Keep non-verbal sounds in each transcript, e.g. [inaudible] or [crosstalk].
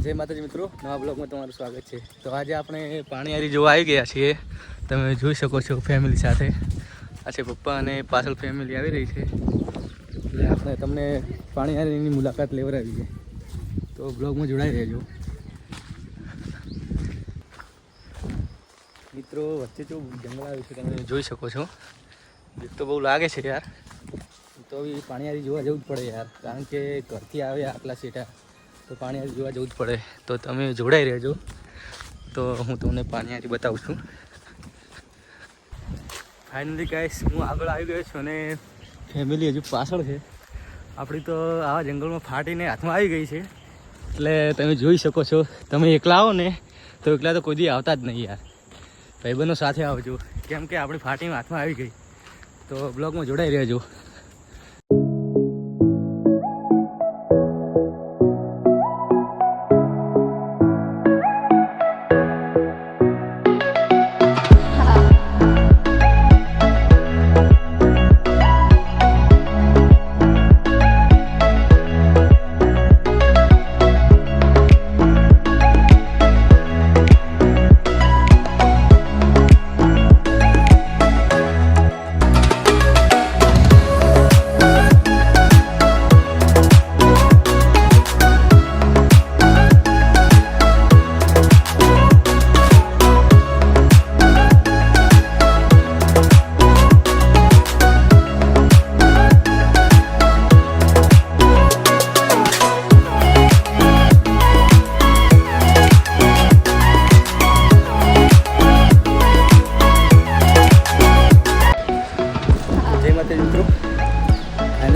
જય માતાજી મિત્રો, નવા બ્લોગમાં તમારું સ્વાગત છે. તો આજે આપણે પાણીયારી જોવા આવી ગયા છીએ. તમે જોઈ શકો છો ફેમિલી સાથે. આ છે પપ્પા અને પાછળ ફેમિલી આવી રહી છે. એટલે આપણે તમને પાણીયારીની મુલાકાત લેવડાવી છે. તો બ્લોગમાં જોડાઈ રહેજો. મિત્રો, વચ્ચે જો જંગલ આવ્યું છે, તમે જોઈ શકો છો. બીક તો બહુ લાગે છે યાર. તો બી પાણીયારી જોવા જવું જ પડે યાર. કારણ કે ઘરથી આવે આટલા સેટા તો પાણીયારી જોવા જવું જ પડે. તો તમે જોડાઈ રહેજો. તો હું તમને પાણીયારી બતાવું છું. ફાઇનલી ગાઈસ હું આગળ આવી ગયો છું અને ફેમિલી હજુ પાછળ છે. આપણી તો આવા જંગલમાં ફાટીને હાથમાં આવી ગઈ છે. એટલે તમે જોઈ શકો છો, તમે એકલા આવો ને, તો એકલા તો કોઈ દી આવતા જ નહીં યાર. ભાઈબંધો સાથે આવજો. કેમ કે આપણી ફાટીમાં હાથમાં આવી ગઈ. તો બ્લોગમાં જોડાઈ રહેજો.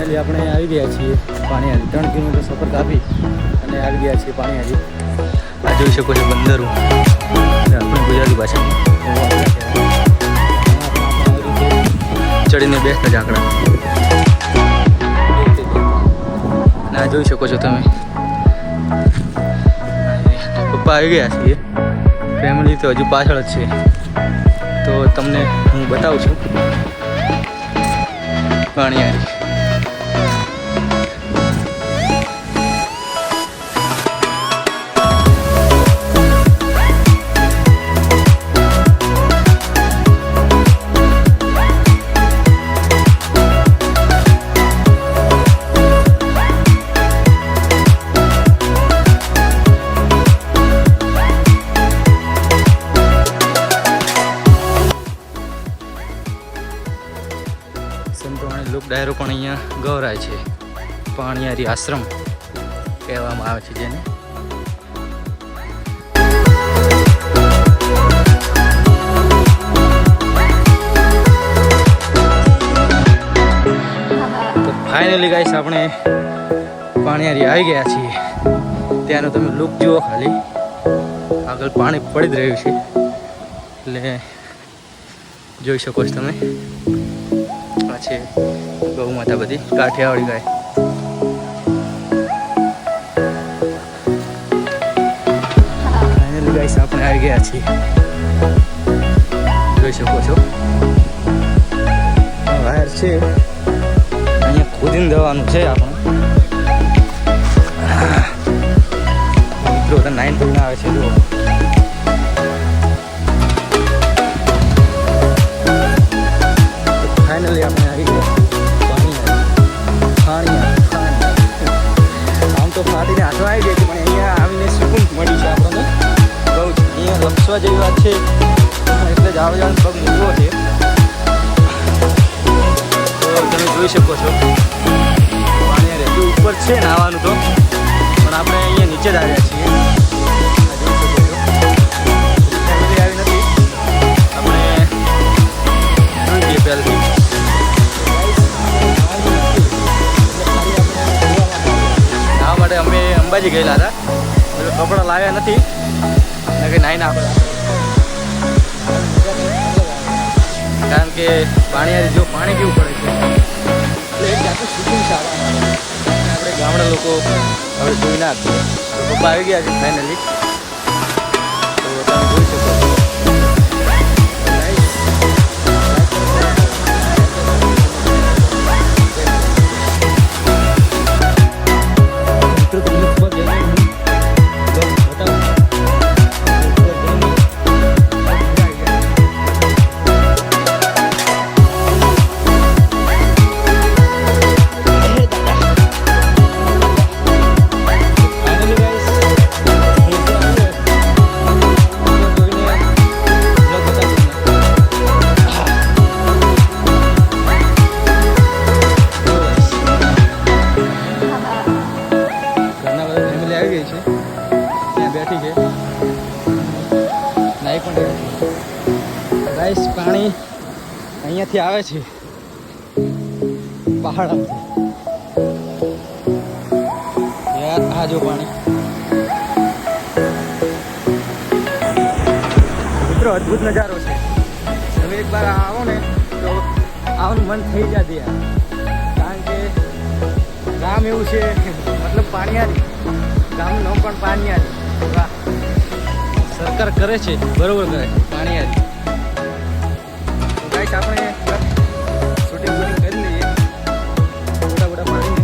ફાઇનલી આપણે આવી ગયા છીએ પાણીહારી. ત્રણ કિલોમીટર સફર કાપી અને આવી ગયા છીએ પાણીહારી. આ જોઈ શકો છો બંદરો. આપણે ગુજરાતી ભાષામાં. ચડીને બેસતા ઝાકડા આ જોઈ શકો છો તમે. પપ્પા આવી ગયા છીએ. ફેમિલી તો હજુ પાછળ જ છે. તો તમને હું બતાવું છું. પાણીયારી ડાયરો પણ અહીંયા ગૌરાય છે. પાણિયારી આશ્રમ કહેવામાં આવે છે જેને. ફાઇનલી ગાઈસ આપણે પાણીયારી આવી ગયા છીએ. ત્યાંનો તમે લુક જુઓ ખાલી. આગળ પાણી પડી જ રહ્યું છે. એટલે જોઈ શકો છો તમે. આ છે ગૌ માતા બધી કાઠિયાવાડી ગાય. ગાઈસ આપણે આવી ગયા છીએ. જોઈ શકો છો. વાયર છે. અહીંયા ખોદીને દેવાનું છે આપણે. મિત્રો નાઇન પડીને આવે છે, જુઓ. એટલે જ આવે જાણ છે. તો તમે જોઈ શકો છો. પાણી ઉપર છે નાવાનું તો. પણ આપણે અહીંયા નીચે જ આવ્યા છીએ. આપણે જોઈ લઈએ માટે અમે અંબાજી ગયેલા હતા. એટલે કપડાં લાવ્યા નથી. એટલે કે નાઈ ના કારણ કે પાણી જો પાણી કેવું પડે છે. આપણે ગામડા લોકો હવે જોઈ ના પપ્પા આવી ગયા છે ફાઇનલી તો તમે રાઈસ પાણી અહીંયાથી આવે છે. પહાડ યાર આ જો પાણી. મિત્રો, અદ્ભુત નજારો છે. તમે એક વાર આવો ને તો આવવાનું મન થઈ જતી યાર. કારણ કે ગામ એવું છે, [laughs] મતલબ પાણીયારી. ગામનું નામ પણ પાણીયારી. વાહ. સરકાર કરે છે, બરોબર કરે. પાણી ગાઈસ આપણે શૂટિંગ શૂટિંગ કરી મોટા મોટા પાણીને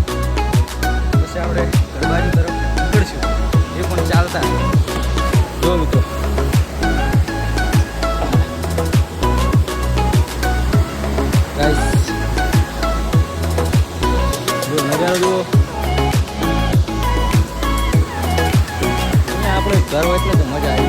પછી આપણે એ પણ ચાલતા. જો મિત્રો. નજારો જુઓ. આપણે ઘર હોય એટલે તો મજા આવે.